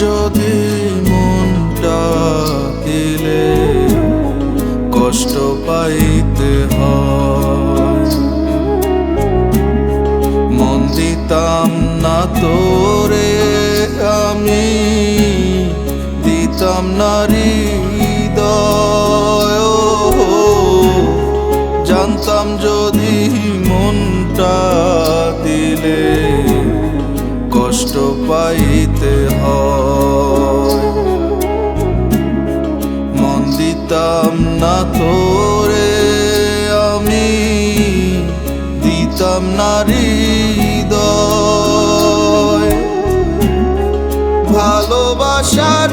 যদি মনটা দিলে কষ্ট পাইতে মন দিতাম না তোরে, আমি দিতাম না হৃদয়। জানতাম যদি মনটা দিলে কষ্ট পাইতে হয়। মন দিতাম না তোরে আমি দিতাম নারী দয় ভালোবাসার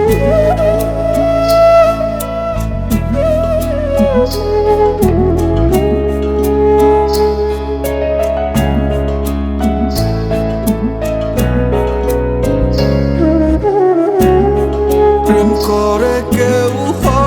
cor é que.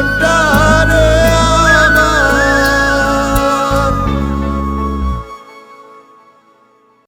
i'm Honda.